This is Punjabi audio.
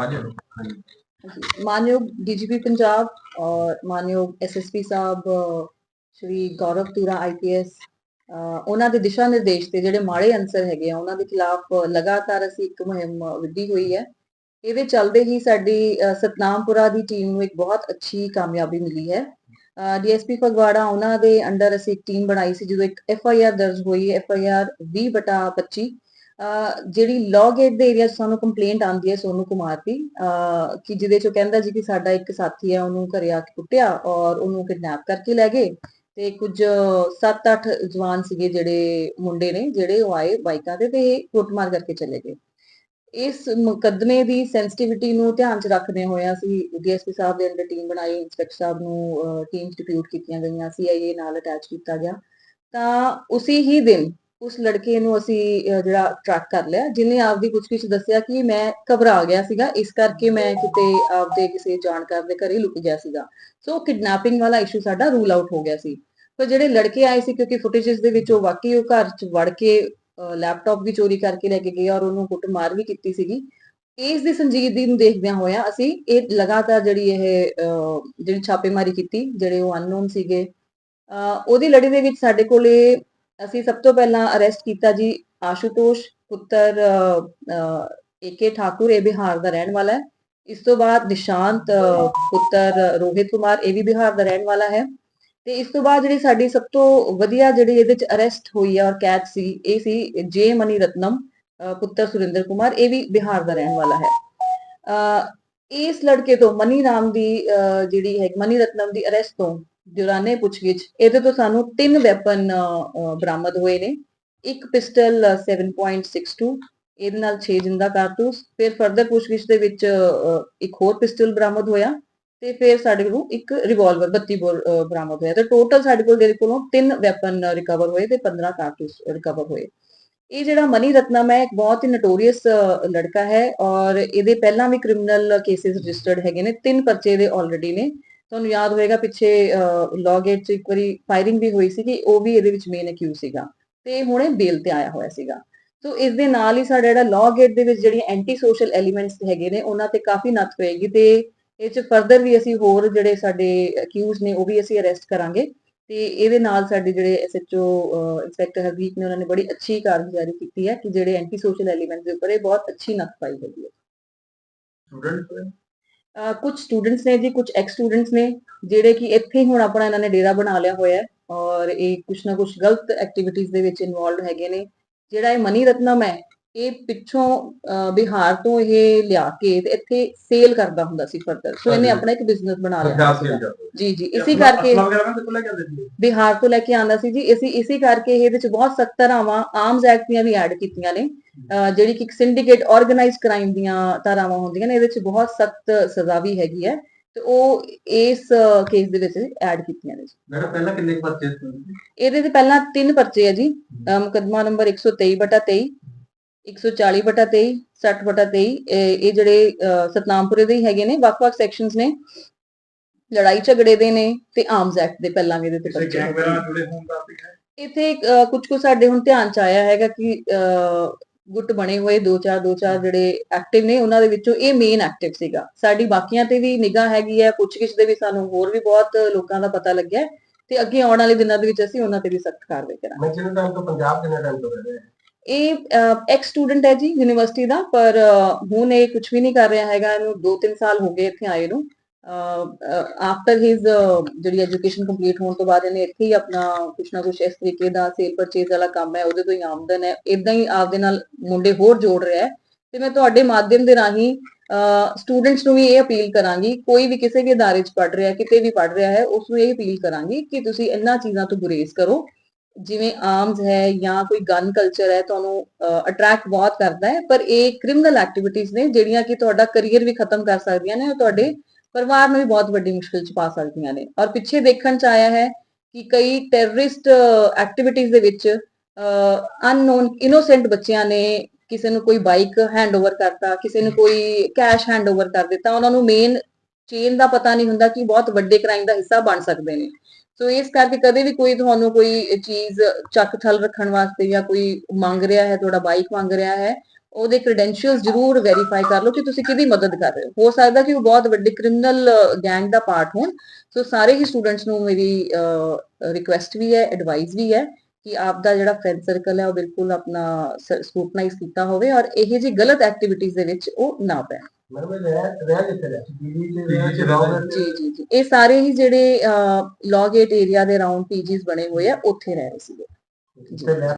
ਹਾਂਜੀ। ਮਾਨਯੋਗ ਡੀਜੀਪੀ ਪੰਜਾਬ ਔਰ ਮਾਨਯੋਗ ਐਸਐਸਪੀ ਸਾਹਿਬ ਸ਼੍ਰੀ ਗੌਰਵ ਤੂਰਾ ਆਈਪੀਐਸ ਉਹਨਾਂ ਦੇ ਦਿਸ਼ਾ ਨਿਰਦੇਸ਼ ਤੇ ਜਿਹੜੇ ਮਾੜੇ ਅੰਸਰ ਹੈਗੇ ਆ, ਉਹਨਾਂ ਦੇ ਖਿਲਾਫ ਲਗਾਤਾਰ ਅਸੀਂ ਇੱਕ ਮੁਹਿੰਮ ਵਿੱਢੀ ਹੋਈ ਹੈ। ਇਹਦੇ ਚੱਲਦੇ ਹੀ ਸਾਡੀ ਸਤਨਾਮਪੁਰਾ ਦੀ ਟੀਮ ਨੂੰ ਇੱਕ ਬਹੁਤ ਅੱਛੀ ਕਾਮਯਾਬੀ ਮਿਲੀ ਹੈ। ਡੀਐਸਪੀ ਫਗਵਾੜਾ, ਉਹਨਾਂ ਦੇ ਅੰਡਰ ਅਸੀਂ ਇੱਕ ਟੀਮ ਬਣਾਈ ਸੀ ਜਦੋਂ ਇੱਕ ਐਫਆਈਆਰ ਦਰਜ ਹੋਈ ਐਫਆਈਆਰ 20/25 ਜਿਹੜੀ ਲੌ ਗੇਟ ਦੇ ਏਰੀਆ 'ਚ ਸਾਨੂੰ ਕੰਪਲੇਂਟ ਆਉਂਦੀ ਹੈ ਸੋਨੂ ਕੁਮਾਰ ਦੀ ਕਿ ਜਿਹਦੇ 'ਚੋਂ ਕਹਿੰਦਾ ਜੀ ਕਿ ਸਾਡਾ ਇੱਕ ਸਾਥੀ ਹੈ, ਉਹਨੂੰ ਘਰੇ ਆ ਕੇ ਕੁੱਟਿਆ ਔਰ ਉਹਨੂੰ ਕਿਡਨੈਪ ਕਰਕੇ ਲੈ ਗਏ ਤੇ ਕੁਝ 7-8 ਜਵਾਨ ਸੀਗੇ ਜਿਹੜੇ ਮੁੰਡੇ ਨੇ, ਜਿਹੜੇ ਉਹ ਆਏ ਬਾਈਕਾਂ ਤੇ ਤੇ ਇਹ ਕੁੱਟਮਾਰ ਕਰਕੇ ਚਲੇ ਗਏ। ਇਸ ਮੁਕੱਦਮੇ ਦੀ ਸੈਂਸਿਟੀਵਿਟੀ ਨੂੰ ਧਿਆਨ 'ਚ ਰੱਖਦੇ ਹੋਏ ਅਸੀਂ ਡੀਐਸਪੀ ਸਾਹਿਬ ਦੇ ਅੰਡਰ ਟੀਮ ਬਣਾਈ, ਇੰਸਪੈਕਟਰ ਸਾਹਿਬ ਨੂੰ ਟੀਮਸ ਡਿਪਿਊਟ ਕੀਤੀਆਂ ਗਈਆਂ ਸੀਆਈਏ ਨਾਲ ਅਟੈਚ ਕੀਤਾ ਗਿਆ। ਤਾਂ ਉਸੇ ਹੀ ਦਿਨ ਉਸ ਲੜਕੇ ਨੂੰ ਅਸੀਂ ਜਿਹੜਾ ਟਰੈਕ ਕਰ ਲਿਆ ਜਿਨੇ ਆਪਦੀ ਪੁੱਛਗਿੱਛ ਦੱਸਿਆ ਕਿ ਮੈਂ ਘਬਰਾ ਗਿਆ ਸੀਗਾ ਇਸ ਕਰਕੇ ਮੈਂ ਕਿਤੇ ਆਪਦੇ ਕਿਸੇ ਜਾਣਕਾਰ ਦੇ ਘਰੇ ਲੁਕ ਗਿਆ ਸੀਗਾ। ਸੋ ਕਿਡਨੈਪਿੰਗ ਵਾਲਾ ਇਸ਼ੂ ਸਾਡਾ ਰੂਲ ਆਊਟ ਹੋ ਗਿਆ ਸੀ। ਪਰ ਜਿਹੜੇ ਲੜਕੇ ਆਏ ਸੀ ਕਿਉਂਕਿ ਫੁਟੇजेस ਦੇ ਵਿੱਚ ਉਹ ਵਾਕਈ ਉਹ ਘਰ ਚ ਵੜ ਕੇ ਲੈਪਟਾਪ ਵੀ ਚੋਰੀ ਕਰਕੇ ਲੈ ਕੇ ਗਏ ਔਰ ਉਹਨੂੰ ਕੁੱਟਮਾਰ ਵੀ ਕੀਤੀ ਸੀਗੀ। ਇਸ ਦੀ ਸੰਜੀਦਗੀ ਨੂੰ ਦੇਖਦਿਆਂ ਹੋਇਆ ਅਸੀਂ ਇਹ ਲਗਾਤਾਰ ਜਿਹੜੀ ਇਹ ਜਿਹੜੀ ਛਾਪੇਮਾਰੀ ਕੀਤੀ ਜਿਹੜੇ ਉਹ ਅਨਨੋਨ ਸੀਗੇ। ਅਹ, ਉਹਦੀ ਲੜੀ ਦੇ ਵਿੱਚ ਸਾਡੇ ਕੋਲੇ ਅਸੀਂ ਸਭ ਤੋਂ ਪਹਿਲਾਂ ਅਰੈਸਟ ਕੀਤਾ ਜੀ ਆਸ਼ੂਤੋਸ਼ ਪੁੱਤਰ ਏਕੇ ਠਾਕੁਰ, ਇਹ ਬਿਹਾਰ ਦਾ ਰਹਿਣ ਵਾਲਾ ਹੈ। ਇਸ ਤੋਂ ਬਾਅਦ ਨਿਸ਼ਾਂਤ ਪੁੱਤਰ ਰੋਹਿਤ ਕੁਮਾਰ, ਇਹ ਵੀ ਬਿਹਾਰ ਦਾ ਰਹਿਣ ਵਾਲਾ ਹੈ। ਤੇ ਇਸ ਤੋਂ ਬਾਅਦ ਜਿਹੜੀ ਸਾਡੀ ਸਭ ਤੋਂ ਵਧੀਆ ਜਿਹੜੀ ਇਹਦੇ ਚ ਅਰੈਸਟ ਹੋਈ ਹੈ ਔਰ ਕੈਦ ਸੀ, ਇਹ ਸੀ ਜੇ ਮਨੀ ਰਤਨਮ ਪੁੱਤਰ ਸੁਰਿੰਦਰ ਕੁਮਾਰ, ਇਹ ਵੀ ਬਿਹਾਰ ਦਾ ਰਹਿਣ ਵਾਲਾ ਹੈ। ਇਸ ਲੜਕੇ ਤੋਂ ਮਨੀ ਨਾਮ ਦੀ ਜਿਹੜੀ ਹੈ ਮਨੀ ਰਤਨਮ ਦੀ ਅਰੈਸਟ ਤੋਂ ਦੌਰਾਨੇ ਪੁੱਛਗਿੱਛ ਇਹਦੇ ਤੋਂ ਸਾਨੂੰ ਤਿੰਨ ਵੈਪਨ ਬਰਾਮਦ ਹੋਏ ਨੇ। ਇੱਕ ਪਿਸਟਲ 7.62 ਇਹਦੇ ਨਾਲ 6 ਜਿੰਦਾ ਕਾਰਤੂਸ। ਫਿਰ ਫਰਦਰ ਪੁੱਛਗਿੱਛ ਦੇ ਵਿੱਚ ਇੱਕ ਹੋਰ ਪਿਸਟਲ ਬਰਾਮਦ ਹੋਇਆ ਤੇ ਫਿਰ ਸਾਡੇ ਕੋਲੋਂ ਇੱਕ ਰਿਵਾਲਵਰ 32 ਬੋਰ ਬਰਾਮਦ ਹੋਇਆ। ਤੇ ਟੋਟਲ ਸਾਡੇ ਕੋਲ ਇਹਦੇ ਕੋਲੋਂ ਤਿੰਨ ਵੈਪਨ ਰਿਕਵਰ ਹੋਏ ਤੇ 15 ਕਾਰਤੂਸ ਰਿਕਵਰ ਹੋਏ। ਇਹ ਜਿਹੜਾ ਮਨੀ ਰਤਨਮ ਹੈ, ਇੱਕ ਬਹੁਤ ਹੀ ਨਟੋਰੀਅਸ ਲੜਕਾ ਹੈ ਔਰ ਇਹਦੇ ਪਹਿਲਾਂ ਵੀ ਕ੍ਰਿਮੀਨਲ ਕੇਸਿਸ ਰਜਿਸਟਰਡ ਹੈਗੇ ਨੇ, ਤਿੰਨ ਪਰਚੇ ਦੇ ਆਲਰੇਡੀ ਨੇ। ਤੁਹਾਨੂੰ ਯਾਦ ਹੋਏਗਾ ਪਿੱਛੇ ਲਾਅ 'ਚ ਇੱਕ ਵਾਰੀ ਫਾਇਰਿੰਗ ਵੀ ਹੋਈ ਸੀ ਕਿ ਉਹ ਵੀ ਇਹਦੇ ਵਿੱਚ ਮੇਨ ਅਕਿਊਜ਼ ਸੀਗਾ। ਤੇ ਹੁਣੇ ਬੇਲ ਤੇ ਆਇਆ ਹੋਇਆ ਸੀਗਾ। ਸੋ ਇਸ ਦੇ ਨਾਲ ਹੀ ਸਾਡਾ ਜਿਹੜਾ ਲਾਅ ਦੇ ਵਿੱਚ ਜਿਹੜੀਆਂ ਐਂਟੀ ਸੋਸ਼ਲ ਐਲੀਮੈਂਟਸ ਹੈਗੇ ਨੇ, ਉਹਨਾਂ ਤੇ ਕਾਫੀ ਨੱਥ ਪਏਗੀ ਤੇ ਇਹ ਚ ਫਰਦਰ ਵੀ ਅਸੀਂ ਹੋਰ ਜਿਹੜੇ ਸਾਡੇ ਅਕਿਊਜ਼ ਨੇ, ਉਹ ਵੀ ਅਸੀਂ ਅਰੈਸਟ ਕਰਾਂਗੇ। ਤੇ ਇਹਦੇ ਨਾਲ ਸਾਡੇ ਜਿਹੜੇ ਐਸਐਚਓ ਇੰਸਪੈਕਟਰ ਹਰਦੀਪ ਨੇ ਉਹਨਾਂ ਨੇ ਬੜੀ ਅੱਛੀ ਕਾਰਗੁਜ਼ਾਰੀ ਕੀਤੀ ਹੈ ਕਿ ਜਿਹੜੇ ਐਂਟੀ ਸੋਸ਼ਲ ਐਲੀਮੈਂਟਸ ਦੇ ਉੱਪਰ ਇਹ ਬਹੁਤ ਅੱਛੀ ਨੱਥ ਪਾਈ ਗਈ ਹੈ। ਸਟੂਡੈਂਟ ਕੁਝ ਸਟੂਡੈਂਟਸ ਨੇ ਜੀ ਕੁਝ ਐਕਸ ਸਟੂਡੈਂਟਸ ਨੇ, ਜਿਹੜੇ ਕਿ ਇੱਥੇ ਹੀ ਹੁਣ ਆਪਣਾ ਇਹਨਾਂ ਨੇ ਡੇਰਾ ਬਣਾ ਲਿਆ ਹੋਇਆ ਹੈ ਔਰ ਇਹ ਕੁਝ ਨਾ ਕੁਝ ਗਲਤ ਐਕਟੀਵਿਟੀਜ਼ ਦੇ ਵਿੱਚ ਇਨਵੋਲਵ ਹੈਗੇ ਨੇ। ਜਿਹੜਾ ਇਹ ਮਨੀ ਰਤਨਮ ਹੈ ਇਹ ਪਿੱਛੋਂ ਬਿਹਾਰ ਤੋਂ ਇਹ ਲਿਆ ਕੇ ਤੇ ਇੱਥੇ ਸੇਲ ਕਰਦਾ ਹੁੰਦਾ ਸੀ ਫਰਦਰ ਸੋ ਇਹਨੇ। ਆਪਣਾ ਇੱਕ ਬਿਜ਼ਨਸ ਬਣਾ ਲਿਆ ਜੀ ਜੀ। ਇਸੇ ਕਰਕੇ ਬਿਹਾਰ ਤੋਂ ਲੈ ਕੇ ਆਂਦਾ ਸੀ ਜੀ। ਅਸੀਂ ਇਸੇ ਕਰਕੇ ਇਹਦੇ ਵਿੱਚ ਬਹੁਤ ਸਖਤ ਧਾਰਾਵਾਂ ਆਰਮਸ ਐਕਟ ਦੀਆਂ ਵੀ ਐਡ ਕੀਤੀਆਂ ਨੇ। ਜਿਹੜੀ ਕਿ ਇੱਕ ਸਿੰਡੀਕੇਟ ਆਰਗੇਨਾਈਜ਼ਡ ਕ੍ਰਾਈਮ ਦੀਆਂ ਧਾਰਾਵਾਂ ਹੁੰਦੀਆਂ ਨੇ ਇਹਦੇ ਵਿੱਚ ਬਹੁਤ ਸਖਤ ਸਜ਼ਾ ਵੀ ਹੈਗੀ ਹੈ। ਤੇ ਉਹ ਇਸ ਕੇਸ ਦੇ ਵਿੱਚ ਐਡ ਕੀਤੀਆਂ ਨੇ ਜੀ। ਮੇਰਾ ਪਹਿਲਾਂ ਕਿੰਨੇ ਪਰਚੇ ਇਹਦੇ ਤੇ ਪਹਿਲਾਂ ਤਿੰਨ ਪਰਚੇ ਹੈ। ਜੀ ਮੁਕੱਦਮਾ ਨੰਬਰ 123 ਬਟਾ 23 140 ਬਟਾ 23 60 ਬਟਾ 23 ਇਹ ਜਿਹੜੇ ਸਤਨਾਮਪੁਰੇ ਦੇ ਹੈਗੇ ਨੇ ਵੱਖ-ਵੱਖ ਸੈਕਸ਼ਨਸ ਨੇ। ਲੜਾਈ ਝਗੜੇ ਦੇ ਨੇ ਤੇ ਆਰਮਸ ਐਕਟ ਦੇ ਪਹਿਲਾਂ ਵੀ ਤੇ ਦਾ ਹੈ? ਇੱਥੇ ਕੁਝ ਕੁ ਸਾਡੇ ਹੁਣ ਧਿਆਨ ਚ ਆਇਆ ਹੈਗਾ ਕਿ ਗੁੱਟ ਬਣੇ ਹੋਏ ਦੋ ਚਾਰ ਦੋ ਚਾਰ ਜਿਹੜੇ ਐਕਟਿਵ ਨੇ ਉਹਨਾਂ ਦੇ ਵਿੱਚੋਂ ਇਹ ਮੇਨ ਐਕਟਿਵ ਸੀਗਾ। ਸਾਡੀ ਬਾਕੀਆਂ ਤੇ ਵੀ ਨਿਗਾਹ ਹੈਗੀ ਹੈ ਪੁੱਛਗਿੱਛ ਦੇ ਵੀ ਸਾਨੂੰ ਹੋਰ ਵੀ ਬਹੁਤ ਲੋਕਾਂ ਦਾ ਪਤਾ ਲੱਗਿਆ ਤੇ ਅੱਗੇ ਆਉਣ ਵਾਲੇ ਦਿਨਾਂ ਦੇ ਵਿੱਚ ਅਸੀਂ ਉਹਨਾਂ ਤੇ ਵੀ ਸਖਤ ਕਾਰਵਾਈ ਕਰਾਂਗੇ। ਮੈਂ ਜਿੰਨੇ ਟਾਈਮ ਤੋਂ ਪੰਜਾਬ ਕਿੰਨੇ ਟਾਈਮ ਤੋਂ ਰਹਿ ਰਿਹਾ। ਇਹ ਐਕਸ ਸਟੂਡੈਂਟ ਹੈ ਜੀ ਯੂਨੀਵਰਸਿਟੀ ਦਾ, ਪਰ ਹੁਣ ਇਹ ਕੁਝ ਵੀ ਨਹੀਂ ਕਰ ਰਿਹਾ ਹੈਗਾ, ਇਹਨੂੰ 2-3 ਸਾਲ ਹੋ ਗਏ ਇੱਥੇ ਆਏ ਨੂੰ। ਆਫਟਰ ਹਿਸ ਜਿਹੜੀ ਐਜੂਕੇਸ਼ਨ ਕੰਪਲੀਟ ਹੋਣ ਤੋਂ ਬਾਅਦ ਇਹਨੇ ਇੱਥੇ ਹੀ ਆਪਣਾ ਕੁਛ ਨਾ ਕੁਛ ਇਸ ਤਰੀਕੇ ਦਾ ਸੇਲ ਪਰਚੇਜ਼ ਵਾਲਾ ਕੰਮ ਹੈ, ਉਹਦੇ ਤੋਂ ਹੀ ਆਮਦਨ ਹੈ। ਇਦਾਂ ਹੀ ਆਪਦੇ ਨਾਲ ਮੁੰਡੇ ਹੋਰ ਜੋੜ ਰਿਹਾ ਹੈ। ਤੇ ਮੈਂ ਤੁਹਾਡੇ ਮਾਧਿਅਮ ਦੇ ਰਾਹੀਂ ਸਟੂਡੈਂਟਸ ਨੂੰ ਵੀ ਇਹ ਅਪੀਲ ਕਰਾਂਗੀ, ਕੋਈ ਵੀ ਕਿਸੇ ਵੀ ਅਦਾਰੇ 'ਚ ਪੜ੍ਹ ਰਿਹਾ, ਕਿਤੇ ਵੀ ਪੜ੍ਹ ਰਿਹਾ ਹੈ, ਉਸ ਨੂੰ ਇਹ ਅਪੀਲ ਕਰਾਂਗੀ ਕਿ ਤੁਸੀਂ ਇਹਨਾਂ ਚੀਜ਼ਾਂ ਤੋਂ ਗੁਰੇਜ਼ ਕਰੋ। ਜਿਵੇਂ ਆਰਮਸ ਹੈ ਜਾਂ ਕੋਈ ਗਨ ਕਲਚਰ ਹੈ, ਤੁਹਾਨੂੰ ਅਟਰੈਕਟ ਬਹੁਤ ਕਰਦਾ ਹੈ, ਪਰ ਇਹ ਕ੍ਰਿਮੀਨਲ ਐਕਟੀਵਿਟੀਜ਼ ਨੇ ਜਿਹੜੀਆਂ ਕਿ ਤੁਹਾਡਾ ਕੈਰੀਅਰ ਵੀ ਖਤਮ ਕਰ ਸਕਦੀਆਂ ਨੇ, ਔਰ ਤੁਹਾਡੇ ਪਰਿਵਾਰ ਨੂੰ ਵੀ ਬਹੁਤ ਵੱਡੀ ਮੁਸ਼ਕਿਲ ਚ ਪਾ ਸਕਦੀਆਂ ਨੇ। ਔਰ ਪਿੱਛੇ ਦੇਖਣ ਚ ਆਇਆ ਹੈ ਕਿ ਕਈ ਟੈਰਰਿਸਟ ਐਕਟੀਵਿਟੀਜ਼ ਦੇ ਵਿੱਚ ਅਨਨੋਨ ਇਨੋਸੈਂਟ ਬੱਚਿਆਂ ਨੇ ਕਿਸੇ ਨੂੰ ਕੋਈ ਬਾਈਕ ਹੈਂਡਓਵਰ ਕਰਤਾ, ਕਿਸੇ ਨੂੰ ਕੋਈ ਕੈਸ਼ ਹੈਂਡਓਵਰ ਕਰ ਦਿੱਤਾ। ਉਹਨਾਂ ਨੂੰ ਮੇਨ ਚੇਨ ਦਾ ਪਤਾ ਨਹੀਂ ਹੁੰਦਾ ਕਿ ਬਹੁਤ ਵੱਡੇ ਕ੍ਰਾਈਮ ਦਾ ਹਿੱਸਾ ਬਣ ਸਕਦੇ ਨੇ। ਸੋ ਇਸ ਕਰਕੇ ਕਦੇ ਵੀ ਕੋਈ ਤੁਹਾਨੂੰ ਕੋਈ ਚੀਜ਼ ਚੱਕ ਥਲ ਰੱਖਣ ਵਾਸਤੇ ਜਾਂ ਕੋਈ ਮੰਗ ਰਿਹਾ ਹੈ, ਤੁਹਾਡਾ ਬਾਈਕ ਮੰਗ ਰਿਹਾ ਹੈ, ਉਹਦੇ ਕ੍ਰੈਡੈਂਸ਼ੀਅਲਸ ਜ਼ਰੂਰ ਵੈਰੀਫਾਈ ਕਰ ਲਓ ਕਿ ਤੁਸੀਂ ਕਿਹਦੀ ਮਦਦ ਕਰ ਰਹੇ ਹੋ। ਹੋ ਸਕਦਾ ਕਿ ਉਹ ਬਹੁਤ ਵੱਡੇ ਕ੍ਰਿਮੀਨਲ ਗੈਂਗ ਦਾ ਪਾਰਟ ਹੋਣ। ਸੋ ਸਾਰੇ ਹੀ ਸਟੂਡੈਂਟਸ ਨੂੰ ਮੇਰੀ ਰਿਕੁਐਸਟ ਵੀ ਹੈ ਐਡਵਾਈਸ ਵੀ ਹੈ ਕਿ ਆਪ ਦਾ ਜਿਹੜਾ ਫਰੈਂਡ ਸਰਕਲ ਹੈ, ਉਹ ਬਿਲਕੁਲ ਆਪਣਾ ਸਕੂਟਨਾਈਜ਼ ਕੀਤਾ ਹੋਵੇ ਔਰ ਇਹ ਜੀ ਗਲਤ ਐਕਟੀਵਿਟੀਜ਼ ਦੇ ਵਿੱਚ ਉਹ ਨਾ ਪੈਣ। ਮੈਡਮ ਇਹ ਰਹਿ ਰਹਿ ਕਿੱਥੇ ਰਿਹਾ? ਪੀਜੀ ਚ ਜੀ ਜੀ ਜੀ। ਇਹ ਸਾਰੇ ਹੀ ਜਿਹੜੇ ਲੌ ਗੇਟ ਏਰੀਆ ਦੇ ਅਰਾਊਂਡ ਪੀਜੀਸ ਬਣੇ ਹੋਏ ਆ ਉੱਥੇ ਰਹਿ ਰਹੇ ਸੀਗੇ। ਤੇ